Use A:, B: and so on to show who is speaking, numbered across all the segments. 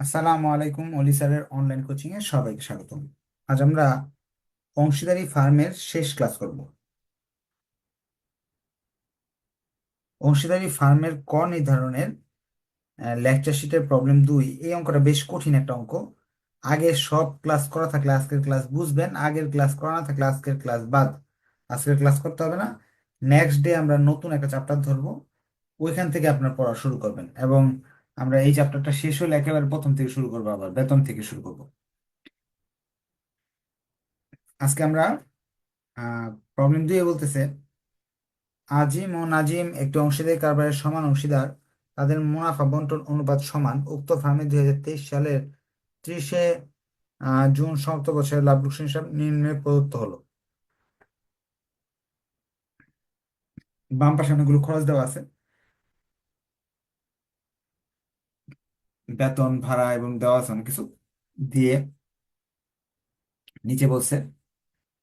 A: আসসালামু আলাইকুম অলি স্যারের অনলাইন কোচিং এ সবাইকে স্বাগতম। আজ আমরা অংশীদারি ফার্মের শেষ ক্লাস করব। অংশীদারি ফার্মের ক নির্ধারণের লেকচার শিটের প্রবলেম দুই। এই অঙ্কটা বেশ কঠিন একটা অঙ্ক। আগে সব ক্লাস করা থাকলে আজকের ক্লাস বুঝবেন, আগের ক্লাস করা না থাকলে আজকের ক্লাস বাদ। আজকের ক্লাস করতে হবে না। নেক্সট ডে আমরা নতুন একটা চ্যাপ্টার ধরবো। ওইখান থেকে আপনার পড়া শুরু করবেন এবং আমরা এই চ্যাপ্টারটা শেষ হলে একেবারে প্রথম থেকে শুরু করব আবার, বেতন থেকে শুরু করব। আজকে আমরা প্রবলেম দুই বলতেছে, আজিম ও নাজিম একটি অংশীদারি কারবারের সমান অংশীদার, তাদের মুনাফা বন্টন অনুপাত সমান, উক্ত ফার্মে দুই হাজার তেইশ সালের ত্রিশে জুন সমাপ্ত বছরের লাভ লোকসান হিসাব নির্ণয় প্রদত্ত হলো। বাম পাশে অনেকগুলো খরচ দেওয়া আছে। বেতন ভাড়া এবং দেওয়া আছে, অনেক কিছু দিয়ে নিচে বলছে,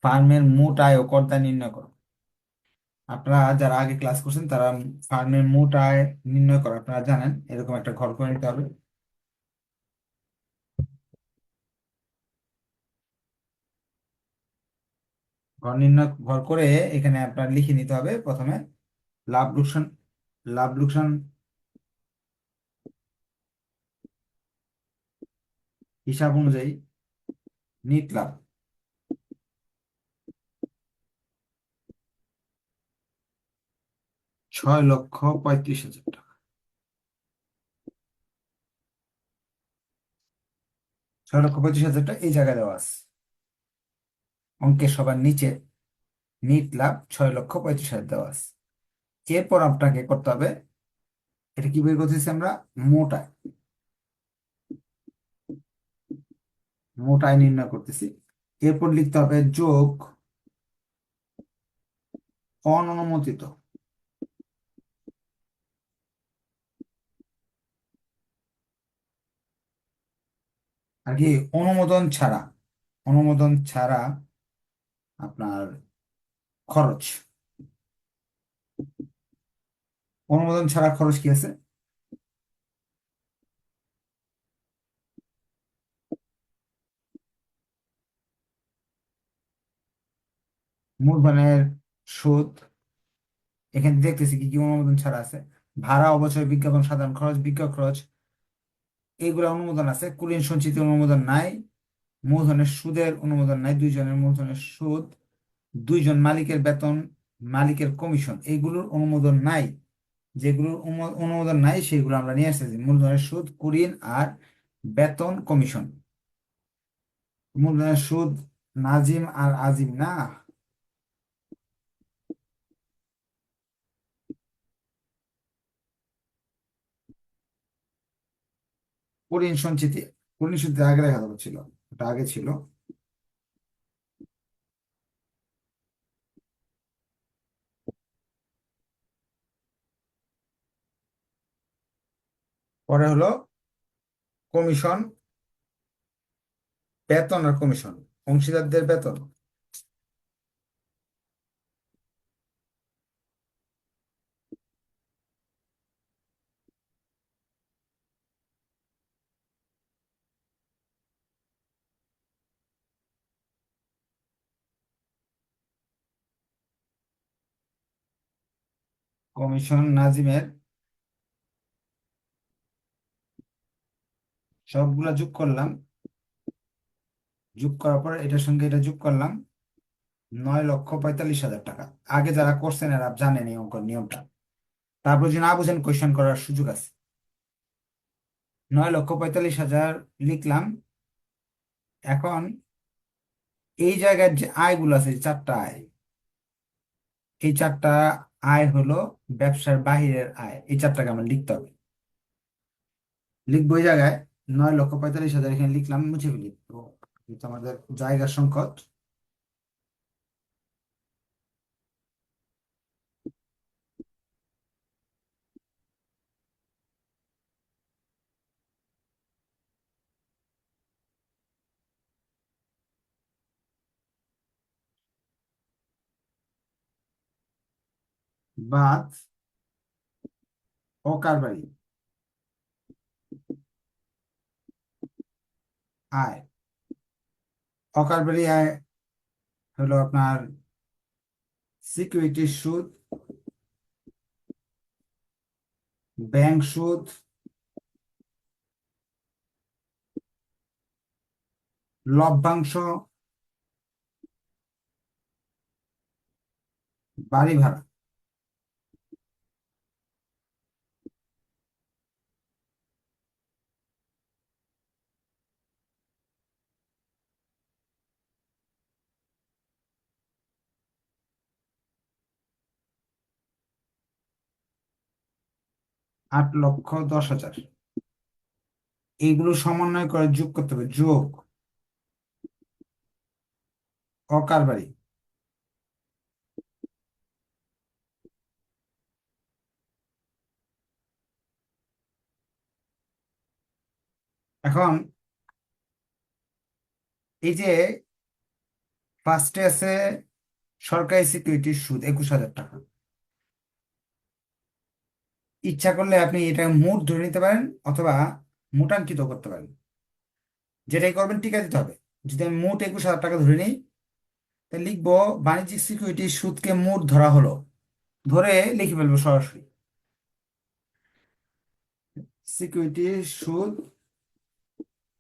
A: ফার্মের মোট আয় ও কর্তা নির্ণয় করো। আপনারা যারা আগে ক্লাস করছেন, তারা ফার্মের মোট আয় নির্ণয় করা। আপনারা জানেন, এরকম একটা ঘর করে নিতে হবে। ঘর নির্ণয়, ঘর করে এখানে আপনার লিখে নিতে হবে প্রথমে। লাভ, লোকসান লাভ, লোকসান হিসাব অনুযায়ী নিট লাভ। ছয় লক্ষ পঁয়ত্রিশ হাজার টাকা। ছয় লক্ষ পঁয়ত্রিশ হাজার টাকা এই জায়গায় দেওয়া আছে। অঙ্কের সবার নিচে নিট লাভ ছয় লক্ষ পঁয়ত্রিশ হাজার দেওয়া আছে। এরপর আপনাকে করতে হবে, এটা কি বের করতেছি আমরা? মোট আয় মোট আয় নির্ণয় করতেছি। এরপর লিখতে হবে যোগ অননুমোদিত। আর কি, অনুমোদন ছাড়া অনুমোদন ছাড়া আপনার খরচ। অনুমোদন ছাড়া খরচ কি আছে? মূলধনের সুদ, এখানে দেখতেছি কি কি অনুমোদন ছাড়া আছে। ভাড়া, অবচয় বিজ্ঞাপন, সাধারণ খরচ, বিক্রয় খরচ এইগুলো অনুমোদন আছে। কুলীন সঞ্চিতি অনুমোদন নাই, মূলধনের সুদের অনুমোদন নাই, দুইজনের মূলধনের সুদ, দুইজন মালিকের বেতন, মালিকের কমিশন এইগুলোর অনুমোদন নাই। যেগুলোর অনুমোদন নাই, সেগুলো আমরা নিয়ে আসতেছি। মূলধনের সুদ কুড়িন আর বেতন, কমিশন। মূলধনের সুদ, নাজিম আর আজিম না? কুড়িন সঞ্চিতি কুড়িন সঞ্চিতি আগে দেখা ছিল ওটা আগে ছিল। পরে হলো কমিশন, বেতন আর কমিশন, অংশীদারদের বেতন। কমিশন নাজিমের সবগুলা যোগ করলাম। যোগ করার পর এটার সঙ্গে এটা যোগ করলাম নয় লক্ষ পঁয়তাল্লিশ হাজার টাকা। আগে যারা করছেন এরা জানেন এই অঙ্ক নিয়মটা। তারপর যদি না বুঝেন কোয়েশ্চেন করার সুযোগ আছে। নয় লক্ষ পঁয়তাল্লিশ হাজার লিখলাম। এখন এই জায়গার যে আয়গুলো আছে চারটা আয়, এই চারটা আয় হলো ব্যবসার বাহিরের আয়। এই চারটাকে আমার লিখতে হবে। লিখব ওই জায়গায়, নয় লক্ষ পঁয়তাল্লিশ হাজার এখানে লিখলাম, মুছে ফেলি। তো আমাদের জায়গা সংকট বাদ অকারবারি আয়। অকারবারি আয় হলো আপনার সিকিউরিটির সুদ ব্যাংক সুদ লভ্যাংশ বাড়ি ভাড়া। আট লক্ষ দশ হাজার। এইগুলো সমন্বয় করে যোগ করতে হবে। যোগ। অকারবারি এখন এই যে ফার্স্টে আছে সরকারি সিকিউরিটির সুদ, একুশ হাজার টাকা। ইচ্ছা করলে আপনি এটা মোট ধরে নিতে পারেন অথবা মোটাঙ্কিত করতে পারেন। যেটাই করবেন টিকা দিতে হবে যদি আমি মোট একুশ হাজার টাকা ধরে নিই, তাহলে লিখব বাণিজ্যিক সিকিউরিটির সুদকে মোট ধরা হলো। ধরে লিখে ফেলব সরাসরি। সিকিউরিটির সুদ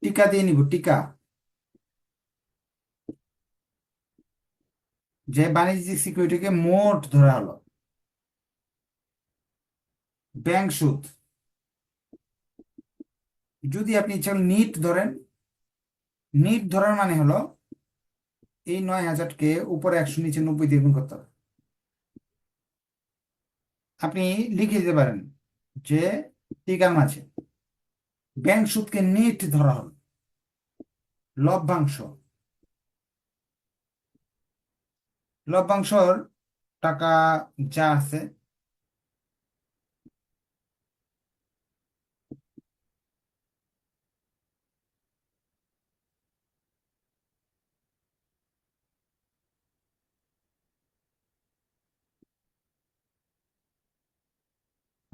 A: টিকা দিয়ে নিব, টিকা। যে বাণিজ্যিক সিকিউরিটিকে মোট ধরা হলো। ব্যাংক সুদ। যদি আপনি ইচ্ছা নিট ধরেন, নিট ধরার মানে হলো এই নয় হাজারকে উপরে একশো, নিচে নব্বই দিয়ে গুণ করতে হবে। আপনি লিখে দিতে পারেন যে টিকার আছে। ব্যাংক সুদকে নিট ধরা হল। লভ্যাংশ। লভ্যাংশর টাকা যা আছে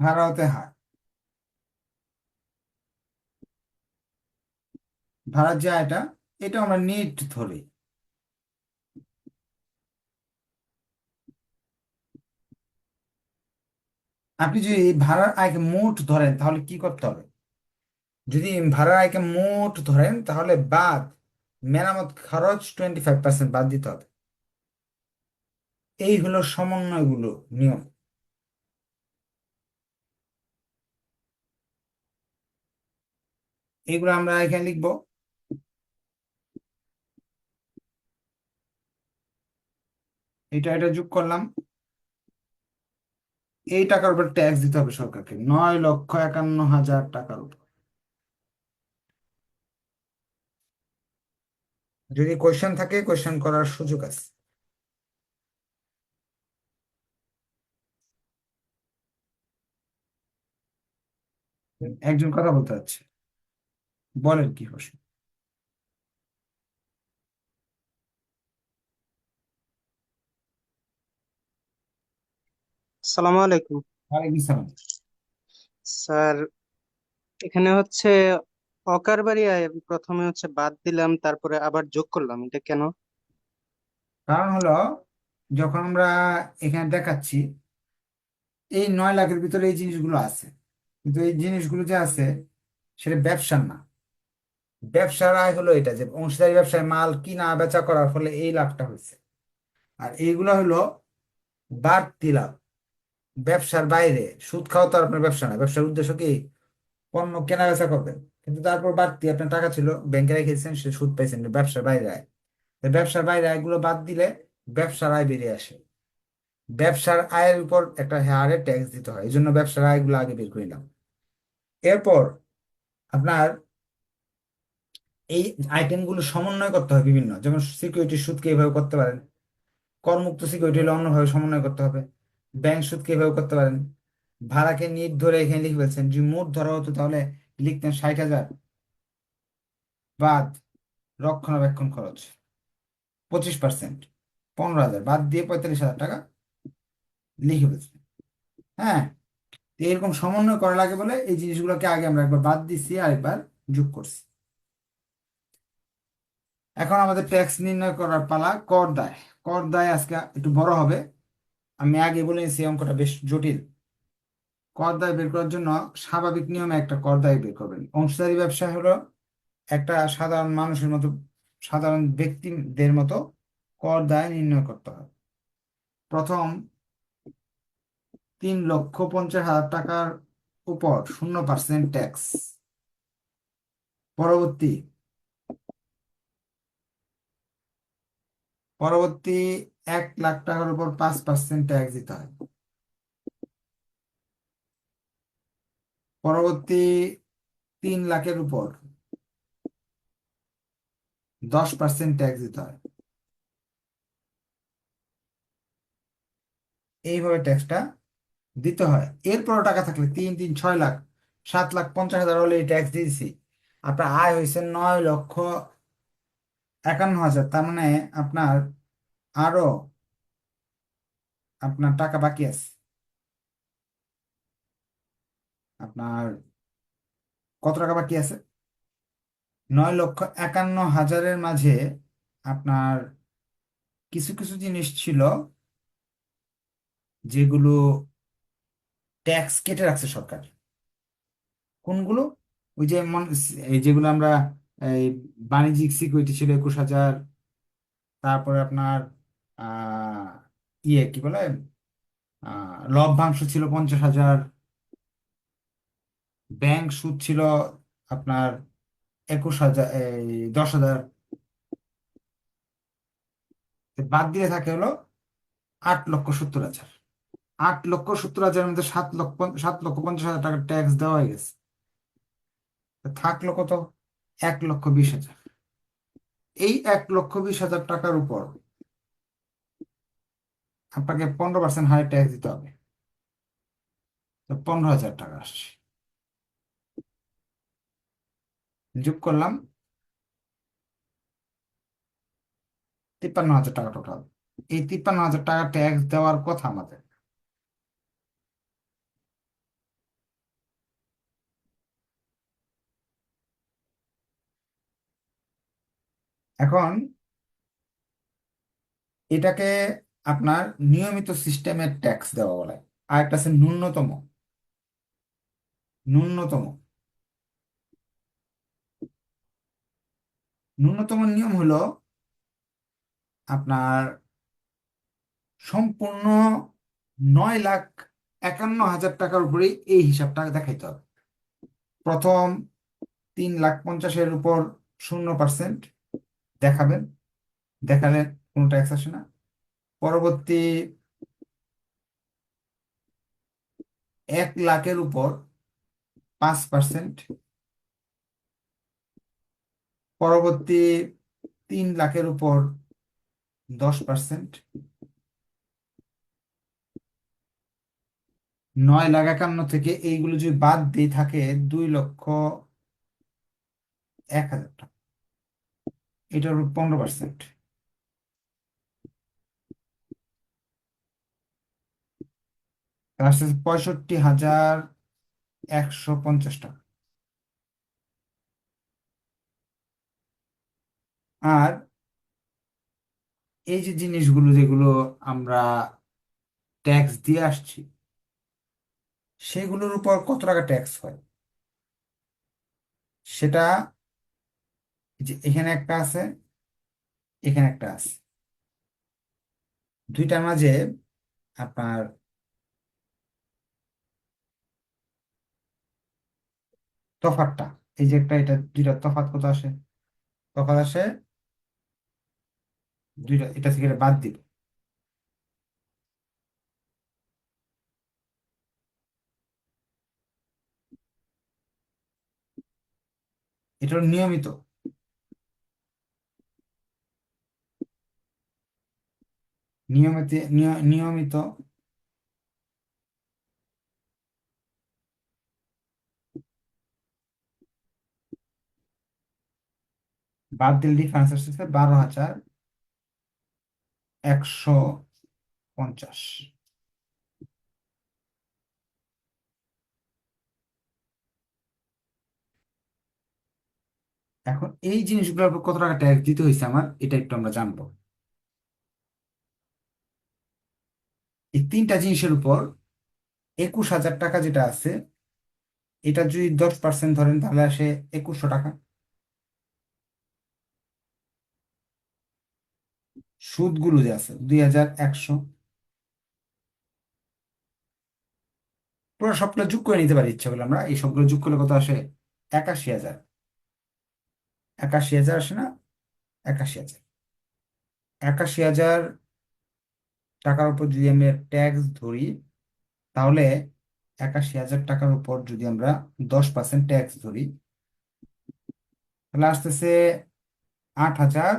A: ভাড়া হতে হার। ভাড়ার যা এটা এটা আমরা নিট ধরে। আপনি যদি ভাড়ার আয়কে মোট ধরেন, তাহলে কি করতে হবে? যদি ভাড়ার আয়কে মোট ধরেন, তাহলে বাদ, মেরামত খরচ টোয়েন্টি ফাইভ পার্সেন্ট বাদ দিতে হবে। এই হলো সমন্বয়গুলো, নিয়ম। এগুলো আমরা এখানে লিখব। এটা এটা যোগ করলাম। এই টাকার উপর ট্যাক্স দিতে হবে সরকারকে। নয় লক্ষ একান্ন হাজার টাকার উপর। যদি কোয়েশ্চেন থাকে কোয়েশ্চেন করার সুযোগ আছে। একজন কথা বলতে চাচ্ছে। বলেন কি প্রশ্ন
B: সালামু আলাইকুম।
A: ওয়ালাইকুম সালাম।
B: স্যার এখানে হচ্ছে অকারবারি আয় আমি প্রথমে হচ্ছে বাদ দিলাম তারপরে আবার যোগ করলাম এটা কেন?
A: কারণ হলো যখন আমরা এখানে দেখাচ্ছি এই নয় লাখের ভিতরে এই জিনিসগুলো আছে। কিন্তু এই জিনিসগুলো যে আছে সেটা ব্যবসার না। ব্যবসার আয় হলো এটা যে অংশীদারি ব্যবসায় মাল কিনা, বেচা করার ফলে এই লাভটা হয়েছে। আর এইগুলো হলো বাড়তি লাভ। ব্যবসার বাইরে সুদ খাওয়া তো আর আপনার ব্যবসা না। ব্যবসার উদ্দেশ্য কি? পণ্য কেনা বেচা করবেন। কিন্তু তারপর বাড়তি আপনার টাকা ছিল, ব্যাংকে রেখেছেন, সে সুদ পাইছেন ব্যবসার বাইরে আয়। ব্যবসার বাইরে আয়গুলো বাদ দিলে ব্যবসার আয় বেরিয়ে আসে। ব্যবসার আয়ের উপর একটা হারে ট্যাক্স দিতে হয়। এই জন্য ব্যবসার আয়গুলো আগে বের করে নিলাম এরপর আপনার এই আইটেমগুলো সমন্বয় করতে হয় বিভিন্ন। যেমন সিকিউরিটি সুদকে এইভাবে করতে পারেন। করমুক্ত সিকিউরিটি হলে অন্যভাবে সমন্বয় করতে হবে। ব্যাংক সুদকে এভাবে করতে পারেন। ভাড়াকে নিট ধরে এখানে লিখে ফেলছেন। যদি মোট ধরা হতো তাহলে লিখতেন ষাট হাজার। বাদ রক্ষণাবেক্ষণ খরচ পঁচিশ পার্সেন্ট পনেরো হাজার। বাদ দিয়ে পঁয়তাল্লিশ হাজার টাকা লিখে ফেলছেন। হ্যাঁ? এরকম সমন্বয় করা লাগে বলে এই জিনিসগুলোকে আগে আমরা একবার বাদ দিচ্ছি আর একবার যোগ করছি। এখন আমাদের ট্যাক্স নির্ণয় করার পালা কর দায়। কর দায় আজকে একটু বড় হবে। আমি আগে বলে নিয়েছি অঙ্কটা বেশ জটিল। কর দায় বের করার জন্য স্বাভাবিক নিয়মে একটা কর দায় বের করবেন। অংশীদারি ব্যবসা হলো একটা সাধারণ মানুষের মতো, সাধারণ ব্যক্তিদের মতো কর দায় নির্ণয় করতে হয়। প্রথম তিন লক্ষ পঞ্চাশ হাজার টাকার উপর শূন্য পার্সেন্ট ট্যাক্স পরবর্তী পরবর্তী এক লাখ টাকার উপর পাঁচ পার্সেন্ট ট্যাক্স দিতে হয়। পরবর্তী তিন লাখের উপর দশ পার্সেন্ট ট্যাক্স দিতে হয়। এইভাবে ট্যাক্সটা দিতে হয়। এরপরও টাকা থাকলে তিন তিন, ছয় লাখ, সাত লাখ, পঞ্চাশ হাজার হলে এই ট্যাক্স দিয়েছি। আপনার আয় হয়েছে নয় লক্ষ একান্ন হাজার, তার মানে আপনার আরও আপনার টাকা বাকি আছে। আপনার কত টাকা বাকি আছে? নয় লক্ষ একান্ন হাজারের মাঝে আপনার কিছু কিছু জিনিস ছিল যেগুলো ট্যাক্স কেটে রাখছে সরকার। কোনগুলো? ওই যে যেগুলো আমরা এই বাণিজ্যিক সিকিউরিটি ছিল একুশ হাজার, তারপরে আপনার ইয়ে কি বলে লভ্যাংশ ছিল পঞ্চাশ হাজার, ব্যাংক সুদ ছিল আপনার একুশ হাজার, এই দশ হাজার। বাদ দিয়ে থাকে হলো আট লক্ষ সত্তর হাজার। আট লক্ষ সত্তর হাজারের মধ্যে সাত লক্ষ সাত লক্ষ পঞ্চাশ হাজার টাকার ট্যাক্স দেওয়া হয়ে গেছে। থাকল কত? এক লক্ষ বিশ হাজার। এই এক লক্ষ বিশ হাজার টাকার উপর আপনাকে পনেরো পার্সেন্ট হাই ট্যাক্স দিতে হবে। তো পনেরো হাজার টাকা আসছে। যোগ করলাম তিপ্পান্ন হাজার টাকা টোটাল এই তিপ্পান্ন হাজার টাকা ট্যাক্স দেওয়ার কথা আমাদের এখন এটাকে আপনার নিয়মিত সিস্টেমের ট্যাক্স দেওয়া বলে। আর একটা আছে ন্যূনতম। ন্যূনতম। ন্যূনতম নিয়ম হলো আপনার সম্পূর্ণ নয় লাখ একান্ন হাজার টাকার উপরে এই হিসাবটা দেখাইতে হবে। প্রথম তিন লাখ পঞ্চাশের উপর শূন্য পার্সেন্ট। দেখাবেন। দেখালে কোনো ট্যাক্স আসে না। পরবর্তী এক লাখের উপর পাঁচ পার্সেন্ট পরবর্তী তিন লাখের উপর দশ পার্সেন্ট নয় লাখ একান্ন থেকে এইগুলো যদি বাদ দিয়ে থাকে দুই লক্ষ এক হাজার টাকা। এটার উপর পনেরো পার্সেন্ট পঁয়ষট্টি হাজার একশো পঞ্চাশ টাকা। আর এই যে জিনিসগুলো যেগুলো আমরা ট্যাক্স দিয়ে আসছি, সেগুলোর উপর কত টাকা ট্যাক্স হয়? সেটা যে এখানে একটা আছে, এখানে একটা আছে। দুইটার মাঝে আপনার তফাৎটা, এই যে একটা, এটা দুইটা তফাৎ কত আসে? তফাৎ আসে দুইটা, এটা থেকে বাদ দিব এটা নিয়মিত। নিয়মিত, নিয়- নিয়মিত বাদ দিলে ডিফারেন্স আসতেছে বারো হাজার একশো পঞ্চাশ। এখন এই জিনিসগুলোর উপর কত টাকা ট্যাক্স দিতে হয়েছে আমার, এটা একটু আমরা জানব। এই তিনটা জিনিসের উপর একুশ হাজার টাকা যেটা আছে, এটা যদি দশ পার্সেন্ট ধরেন, তাহলে আসে একুশশো টাকা। সুদগুলো যে আছে, দুই হাজার একশো। পুরো সবগুলো যোগ করে নিতে পারি, ইচ্ছা করলে আমরা। এই সবগুলো যোগ করলে কত আসে? একাশি হাজার। একাশি হাজার আসে না? একাশি হাজার। একাশি হাজার টাকার উপর যদি আমি ট্যাক্স ধরি, তাহলে একাশি হাজার টাকার উপর যদি আমরা দশ পার্সেন্ট ট্যাক্স ধরি, তাহলে আসতেছে আট হাজার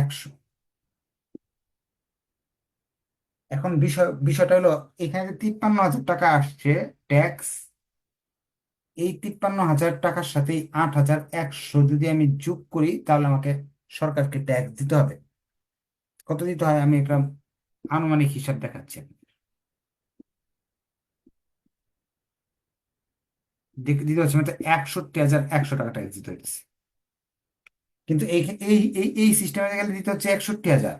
A: একশো। এখন বিষয়, বিষয়টা হলো, এখানে যে তিপ্পান্ন হাজার টাকা আসছে ট্যাক্স এই তিপ্পান্ন হাজার টাকার সাথে আট হাজার একশো যদি আমি যোগ করি, তাহলে আমাকে সরকারকে ট্যাক্স দিতে হবে। কত দিতে হয় আমি একটা আনুমানিক হিসাব দেখাচ্ছি? দেখ- দিতে হচ্ছে মানে একষট্টি হাজার একশো টাকা ট্যাক্স দিতে হচ্ছে কিন্তু এই এই এই সিস্টেমে গেলে দিতে হচ্ছে একষট্টি হাজার,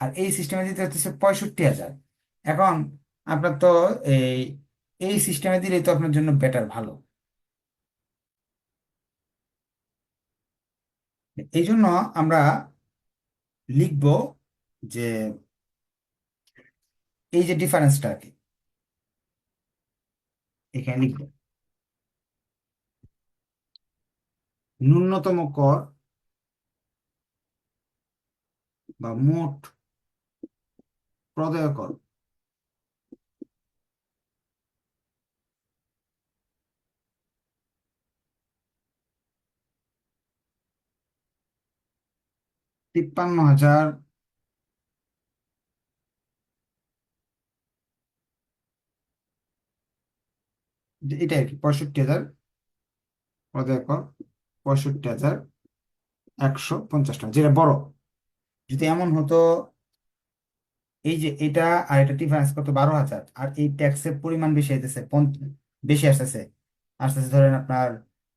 A: আর এই সিস্টেমে দিতে হচ্ছে পঁয়ষট্টি হাজার। এখন আপনার তো এই এই সিস্টেমে দিলেই তো আপনার জন্য বেটার ভালো। এই জন্য আমরা লিখব যে এই যে ডিফারেন্সটা আর কি, এখানে লিখব। ন্যূনতম কর বা মোট প্রদেয় কর। তিপ্পান্ন হাজার যে এটা আর কি? পঁয়ষট্টি হাজার। কর পঁয়ষট্টি হাজার একশো পঞ্চাশ টাকা, যেটা বড়। যদি এমন হতো, এই যে এটা আর এটা ডিফারেন্স কত? বারো হাজার। আর এই ট্যাক্সের পরিমাণ বেশি আসতেছে বেশি আসতেছে। আসতেছে ধরেন আপনার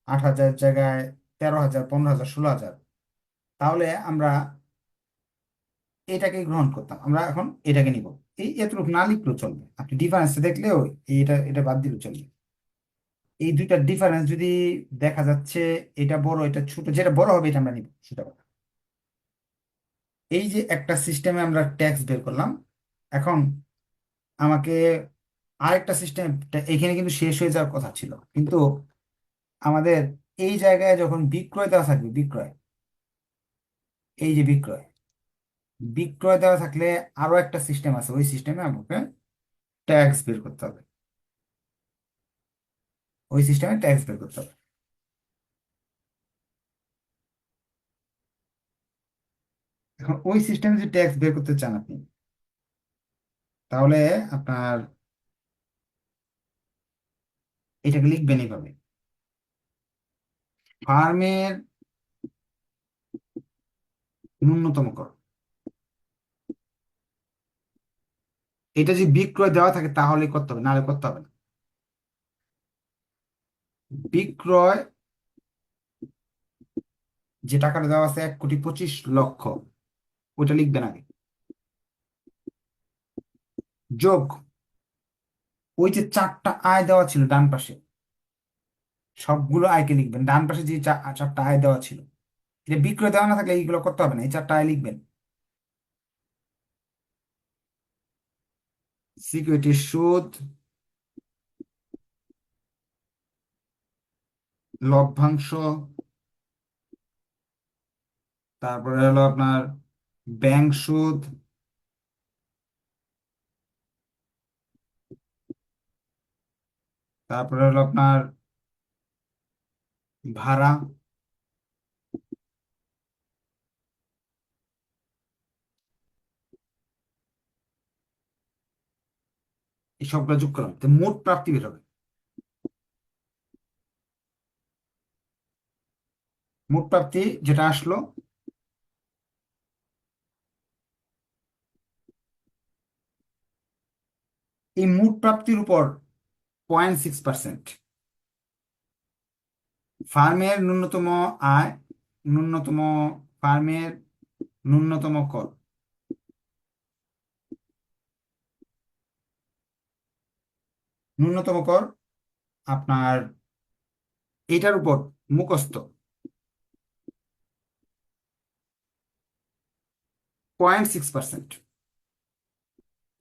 A: আট হাজার জায়গায় তেরো হাজার, পনেরো হাজার, ষোলো হাজার। তাহলে আমরা এটাকে গ্রহণ করতাম। আমরা এখন এটাকে নিব। এই এতটুকু না লিখলেও চলবে। আপনি ডিফারেন্সটা দেখলেও এটা এটা বাদ দিলেও চলবে। এই দুইটার ডিফারেন্স যদি দেখা যাচ্ছে, এটা বড়, এটা ছোট, যেটা বড় হবে এটা আমরা নিব সেটা এই যে একটা সিস্টেমে আমরা ট্যাক্স বের করলাম, এখন আমাকে আরেকটা সিস্টেম এখানে কিন্তু শেষ হয়ে যাওয়ার কথা ছিল, কিন্তু আমাদের এই জায়গায় যখন বিক্রয় দেওয়া থাকবে, বিক্রয়, এই যে বিক্রয় বিক্রয় দেওয়া থাকলে আরও একটা সিস্টেম আছে, ওই সিস্টেমে আমাকে ট্যাক্স বের করতে হবে। ওই সিস্টেমে ট্যাক্স বের করতে হবে। এখন ওই সিস্টেমে যদি ট্যাক্স বের করতে চান আপনি, তাহলে আপনার এটাকে লিখবেন এইভাবে। ফার্মের ন্যূনতম কর এটা যদি বিক্রয় দেওয়া থাকে তাহলে করতে হবে, নাহলে করতে হবে না। বিক্রয়, যে টাকাটা দেওয়া আছে এক কোটি পঁচিশ লক্ষ, ওইটা লিখবেন আগে। যোগ, ওই যে চারটা আয় দেওয়া ছিল ডান পাশে, সবগুলো আয়কে লিখবেন। ডান পাশে যে চারটা আয় দেওয়া ছিল, এটা বিক্রয় দেওয়া না থাকলে এইগুলো করতে হবে না, এই চারটা আয় লিখবেন। সিকিউরিটি সুদ লভ্যাংশ, তারপরে হলো আপনার ব্যাংক সুদ, তারপরে হলো আপনার ভাড়া, এই সবগুলো যোগ তো মোট প্রাপ্তি বের হবে। মোট প্রাপ্তি যেটা আসলো? এই মোট প্রাপ্তির উপর পয়েন্ট সিক্স পার্সেন্ট ফার্মের ন্যূনতম আয়, ন্যূনতম ফার্মের ন্যূনতম কর। ন্যূনতম কর আপনার এটার উপর মুখস্থ। Point six percent.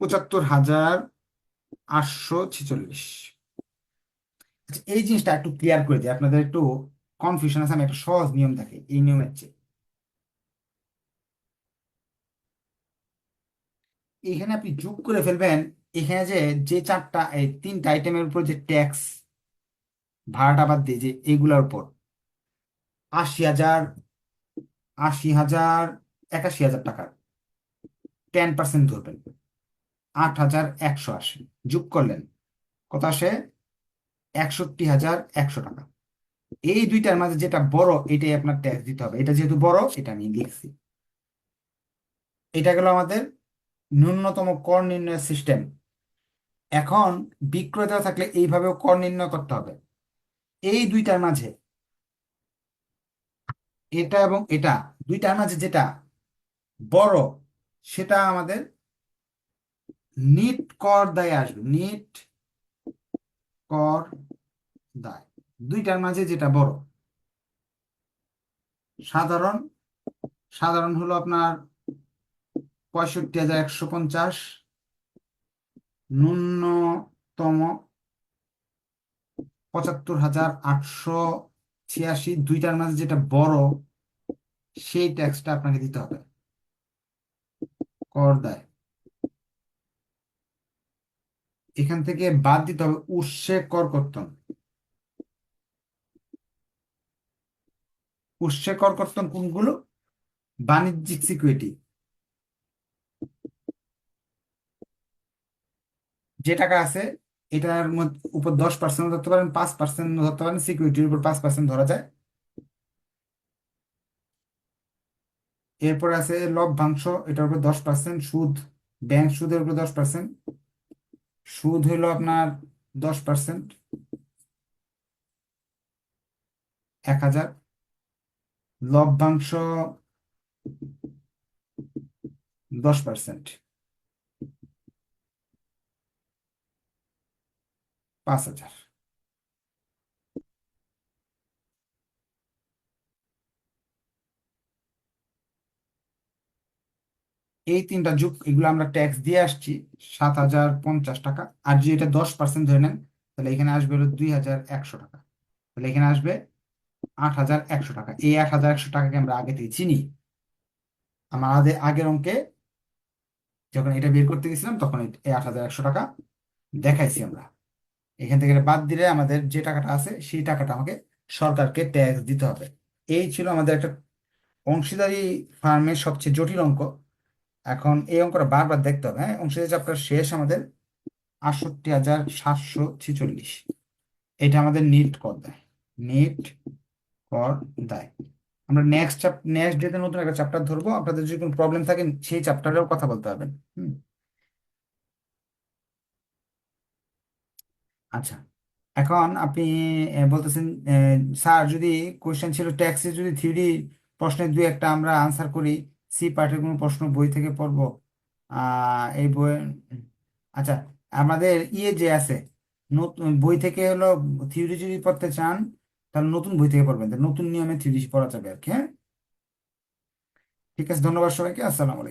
A: পঁচাত্তর হাজার আটশো ছেচল্লিশ। আচ্ছা, এই জিনিসটা একটু ক্লিয়ার করে দিই। আপনাদের একটু কনফিউশন আছে আমি একটা সহজ নিয়ম থাকে এই নিয়মের চেয়ে। এখানে আপনি যোগ করে ফেলবেন এখানে যে যে চারটা এই তিনটা আইটেমের উপর যে ট্যাক্স ভাড়াটা বাদ দিয়ে যে এগুলোর উপর আশি হাজার আশি হাজার একাশি হাজার টাকার। টেন পার্সেন্ট ধরবেন। আট হাজার একশো আশি। যোগ করলেন, কত আসে? একষট্টি হাজার একশো টাকা। এই দুইটার মাঝে যেটা বড়, এটাই আপনার ট্যাক্স দিতে হবে। এটা যেহেতু বড়, এটা আমি লিখছি। এটা গেল আমাদের ন্যূনতম কর নির্ণয়ের সিস্টেম এখন বিক্রেতা থাকলে এইভাবেও কর নির্ণয় করতে হবে। এই দুইটার মাঝে এটা এবং এটা, দুইটার মাঝে যেটা বড় সেটা আমাদের নিট কর দায়ে আসবে। নিট কর দায়। দুইটার মাঝে যেটা বড়। সাধারণ সাধারণ হলো আপনার পঁয়ষট্টি হাজার একশো পঞ্চাশ। ন্যূনতম পঁচাত্তর হাজার আটশো ছিয়াশি। দুইটার মাঝে যেটা বড়, সেই ট্যাক্সটা আপনাকে দিতে হবে। কর দেয়। এখান থেকে বাদ দিতে হবে, উৎসে কর কর্তন উৎসে কর কর্তন কোনগুলো? বাণিজ্যিক সিকিউরিটি। যে টাকা আছে, এটার মধ্যে উপর দশ পার্সেন্ট ধরতে পারেন, পাঁচ পার্সেন্ট ধরতে পারেন, সিকিউরিটির উপর পাঁচ পার্সেন্ট ধরা যায়। এরপর আছে লভ্যাংশ এটার উপর দশ পার্সেন্ট সুদ ব্যাংক সুদের উপর দশ পার্সেন্ট সুদ হইল আপনার দশ পার্সেন্ট এক হাজার। লভ্যাংশ দশ পার্সেন্ট পাঁচ হাজার। এই তিনটা যুগ এগুলো আমরা ট্যাক্স দিয়ে আসছি সাত হাজার পঞ্চাশ টাকা। আর যদি এটা দশ পার্সেন্ট ধরে নেন, তাহলে এখানে আসবে হলো দুই হাজার একশো টাকা। তাহলে এখানে আসবে আট হাজার একশো টাকা। এই আট হাজার একশো টাকাকে আমরা আগে থেকে চিনি। আমাদের আগের অঙ্কে যখন এটা বের করতে গেছিলাম, তখন এই আট হাজার একশো টাকা দেখাইছি আমরা। এখান থেকে বাদ দিলে আমাদের যে টাকাটা আছে, সেই টাকাটা আমাকে সরকারকে ট্যাক্স দিতে হবে। এই ছিল আমাদের একটা অংশীদারি ফার্মের সবচেয়ে জটিল অঙ্ক। এখন এই অঙ্কটা বারবার দেখতে হবে হ্যাঁ? অংশীদারি চ্যাপ্টার শেষ আমাদের আটষট্টি হাজার সাতশো ছিচল্লিশ। এটা আমাদের নিট কর দেয় নিট কর দেয়। আমরা নেক্সট নেক্সট ডেতে নতুন একটা চ্যাপ্টার ধরবো, আপনাদের যদি কোনো প্রবলেম থাকে, সেই চ্যাপ্টারেও কথা বলতে পারবেন, হুম? আচ্ছা এখন আপনি বলতেছেন স্যার যদি কোয়েশ্চেন ছিল ট্যাক্সে যদি থ্রি প্রশ্নের দুই একটা আমরা আনসার করি সি পার্টের কোনো প্রশ্ন, বই থেকে পড়ব? আহ এই বই আচ্ছা আমাদের ইয়ে যে আছে নতুন বই থেকে হলো থিওরি যদি পড়তে চান, তাহলে নতুন বই থেকে পড়বেন। নতুন নিয়মে থিওরি পড়া যাবে আর কি হ্যাঁ? ঠিক আছে, ধন্যবাদ সবাইকে, আসসালামু আলাইকুম।